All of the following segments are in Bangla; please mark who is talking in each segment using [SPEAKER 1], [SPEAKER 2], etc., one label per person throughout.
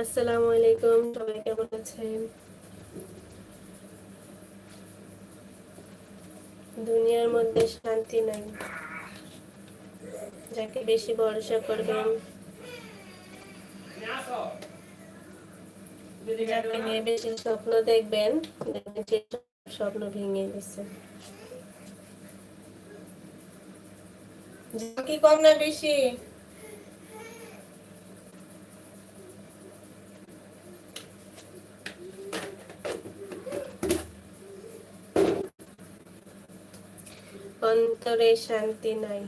[SPEAKER 1] আসসালামু আলাইকুম, সবাই কেমন আছেন? দুনিয়ার মধ্যে শান্তি নাই। যাকে বেশি ভরসা করবেন, যাকে নিয়ে বেশি স্বপ্ন দেখবেন স্বপ্ন ভেঙে গেছে। কি কম না বেশি। অন্তরে শান্তি নাই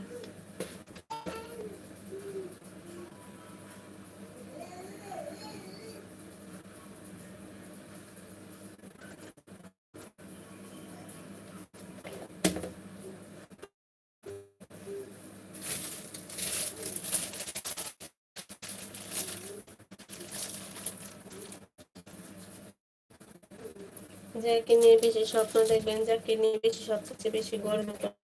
[SPEAKER 1] যাকে নিয়ে বেশি স্বপ্ন দেখবেন, যাকে নিয়ে বেশি সবচেয়ে বেশি গর্ব করবেন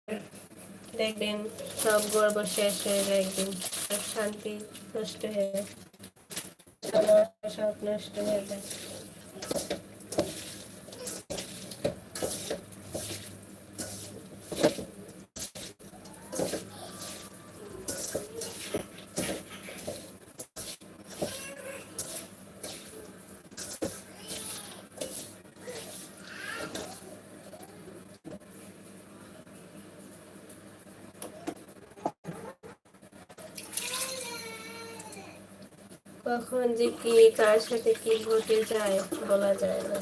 [SPEAKER 1] দেখবেন সব গর্ব শেষ হয়ে যায় একদিন সব শান্তি নষ্ট হয়ে যায় সব নষ্ট হয়ে যায়। কখন যে কি কার সাথে কি ঘটে যায় বলা যায় না।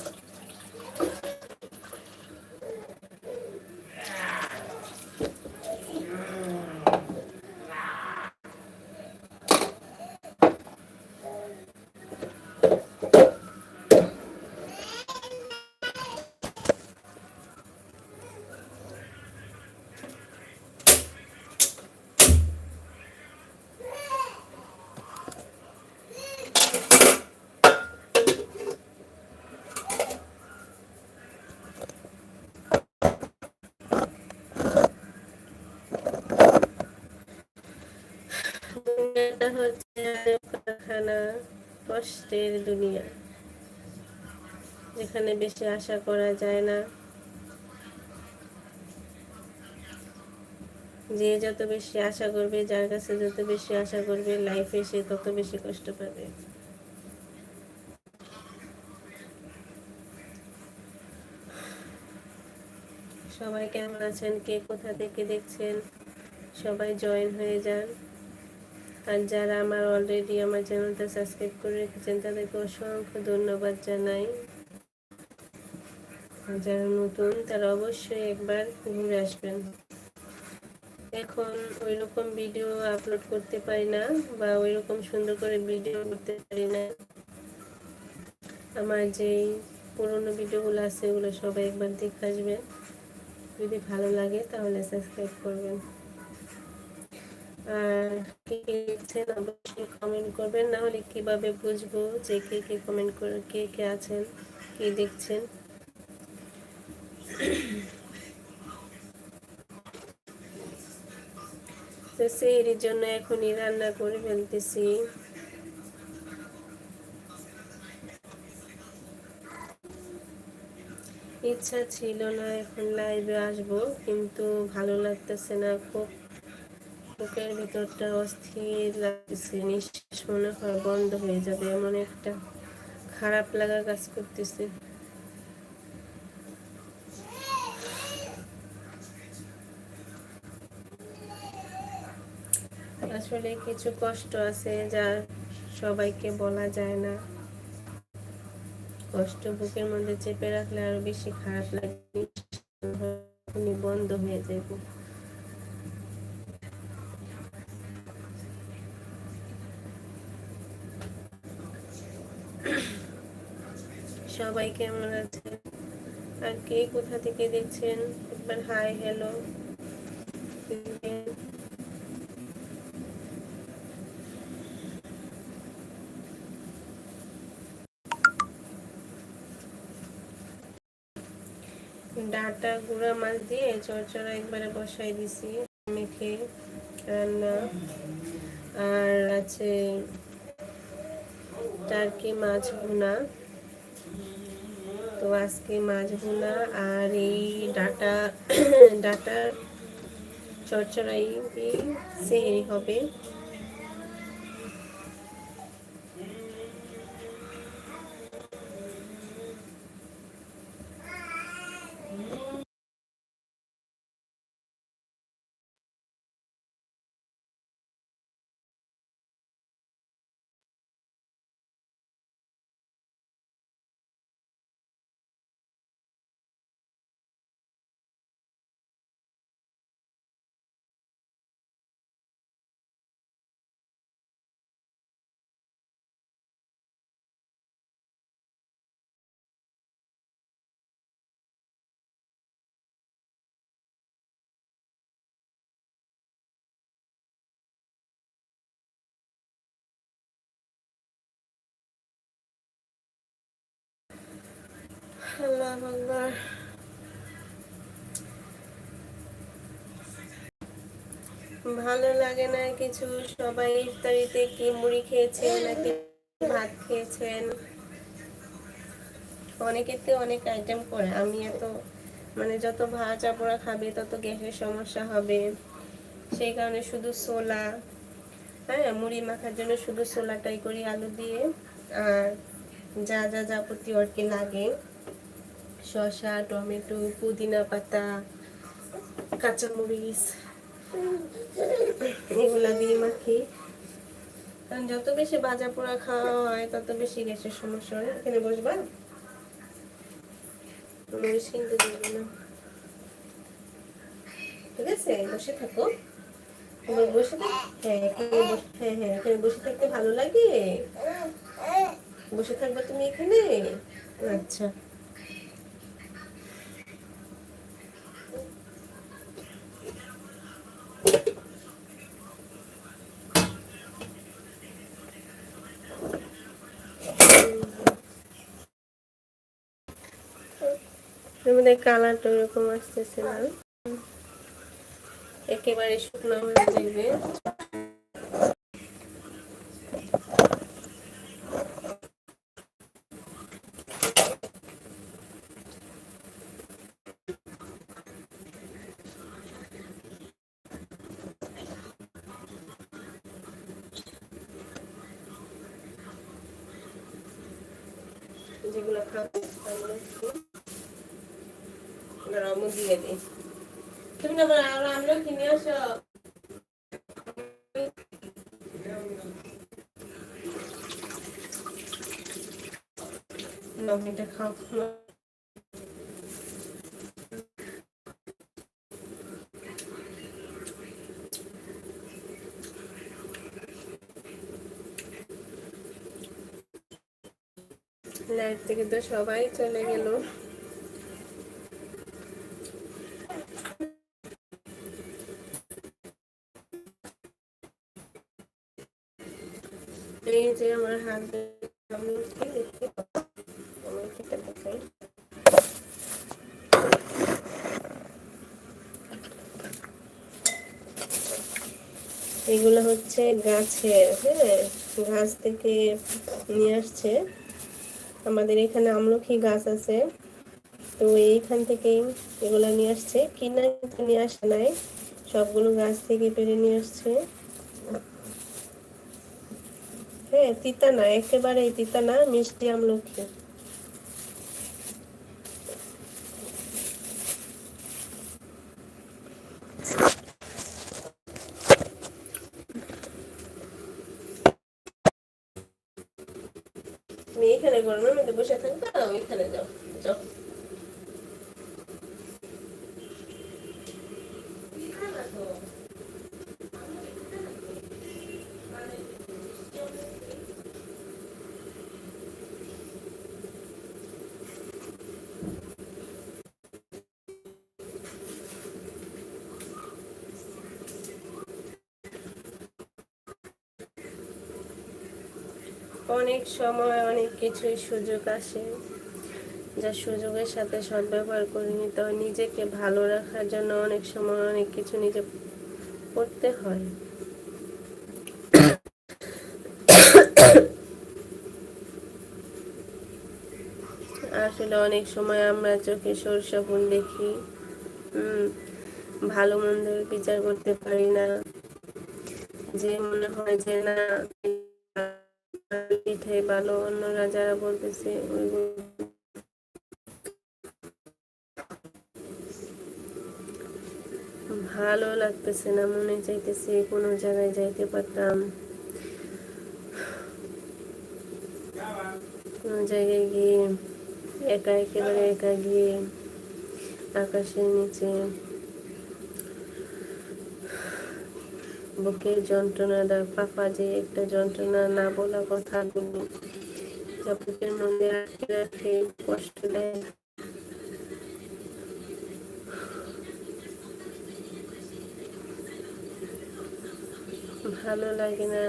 [SPEAKER 1] হচ্ছে কারখানা কষ্টের দুনিয়া, যেখানে বেশি আশা করা যায় না। যে যত বেশি আশা করবে, যার কাছে যত বেশি আশা করবে লাইফে সে তত বেশি কষ্ট পাবে। সবাই কেমন আছেন? কে কোথা থেকে দেখছেন? সবাই জয়েন হয়ে যান। আর যারা আমার অলরেডি আমার চ্যানেলটা সাবস্ক্রাইব করে রেখেছেন, তাদেরকে অসংখ্য ধন্যবাদ জানাই। যারা নতুন, তারা অবশ্যই একবার ঘুরে আসবেন। এখন ওই রকম ভিডিও আপলোড করতে পারি না বা ওই রকম সুন্দর করে ভিডিও করতে পারি না। আমার যেই পুরোনো ভিডিওগুলো আছে, ওগুলো সবাই একবার দেখে আসবেন। যদি ভালো লাগে, তাহলে সাবস্ক্রাইব করবেন। কে কে দেখছেন অবশ্যই কমেন্ট করবেন, না হলে কীভাবে বুঝব যে কে কে কমেন্ট করে, কে কে আছেন, কে দেখছেন? তো সেই জন্য এখনই রান্না করে ফেলতেছি। ইচ্ছা ছিল না এখন লাইভে আসব, কিন্তু ভালো লাগতেছে না, খুব বুকের ভিতরটা অস্থির লাগতেছে, নিঃশ্বাস মনে হয় বন্ধ হয়ে যাবে, এমন একটা খারাপ লাগা কাজ করতেছে। আসলে কিছু কষ্ট আছে যা সবাইকে বলা যায় না। কষ্ট বুকের মধ্যে চেপে রাখলে আরও বেশি খারাপ লাগে বন্ধ হয়ে যাবে সবাই কেমন আছেন আর কে কোথা থেকে দেখছেন? একবার হাই হ্যালো ডাটা গুঁড়া মাছ দিয়ে চরচড়া একবারে বসাই দিছি, মেখে, রান্না। আর আছে আর কি মাছ ভুনা। তো আজকে মাছ ভুনা আর এই ডাটা ডাটা চরচড়াই সেই হবে। ভালো লাগে না কিছু? সবাই ইফতারিতে কি মুড়ি খেয়েছেন নাকি ভাত খেয়েছেন? অনেকেতে অনেক আইটেম করে, আমি এত মানে যত ভাজা পোড়া খাবে তত গ্যাসের সমস্যা হবে। সেই কারণে শুধু সোলা হ্যাঁ মুড়ি মাখার জন্য শুধু সোলাটাই করি আলু দিয়ে। আর যা যা যাবতীয় আর কি লাগে। শসা, টমেটো, পুদিনা পাতা, কাঁচামরিচ, এগুলা দিয়ে মাখি। কারণ যত বেশি বাজা পোড়া খাওয়া হয়, তত বেশি গ্যাসের সমস্যা হয়। এখানে বসবা? ঠিক আছে? বসে থাকো। বসে হ্যাঁ এখানে হ্যাঁ হ্যাঁ এখানে বসে থাকতে ভালো লাগে। বসে থাকবে তুমি এখানে? আচ্ছা। আমাদের কালারটা ওরকম আসতেছে না। একেবারে শুকনো হয়ে যাবে যেগুলো খাব রমও দিয়ে দিই তুমি না আরও আমরা কিনে আসো এটা খাও লাইট থেকে তো সবাই চলে গেল। হচ্ছে গাছের হ্যাঁ গাছ থেকে নিয়ে আসছে। আমাদের এখানে আমলকি গাছ আছে। তো এইখান থেকেই এগুলো নিয়ে আসছে। কিনা নিয়ে আসে নাই। সবগুলো গাছ থেকে পেরে নিয়ে আসছে। হ্যাঁ তিতা না একেবারে তিতা না, মিষ্টি আমলকি তুমি এখানে গরমের মধ্যে বসে থাকবে ওইখানে যাও যাও অনেক সময় অনেক কিছুই সুযোগ আসে, যা সুযোগের সাথে সদ্ব্যবহার করে নিতে হয় নিজেকে ভালো রাখার জন্য অনেক সময় অনেক কিছু নিজে করতে হয়। আসলে অনেক সময় আমরা চোখে সরষা ফুল দেখি। ভালো মন্দের বিচার করতে পারি না। যে মনে হয় যে না পিঠাই ভালো অন্যরা যারা বলতেছে ভালো লাগতেছে না, মনে চাইতেছে কোনো জায়গায় যাইতে পারতাম। কোনো জায়গায় গিয়ে, একা, একেবারে একা গিয়ে আকাশের নিচে বুকের যন্ত্রণা যন্ত্রণাটা পাপা যে একটা যন্ত্রণা না বলা কথাগুলো যা বুকের মধ্যে আটকে রাখে, কষ্ট দেয়। ভালো লাগে না।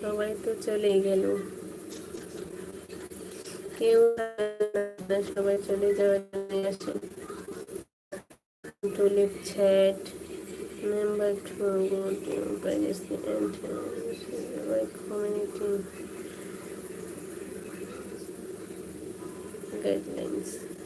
[SPEAKER 1] সবাই তো চলে গেল। কেউ সবাই চলে যাওয়ার জন্য আসে। To leave chat. Member to go to privacy and like community guidelines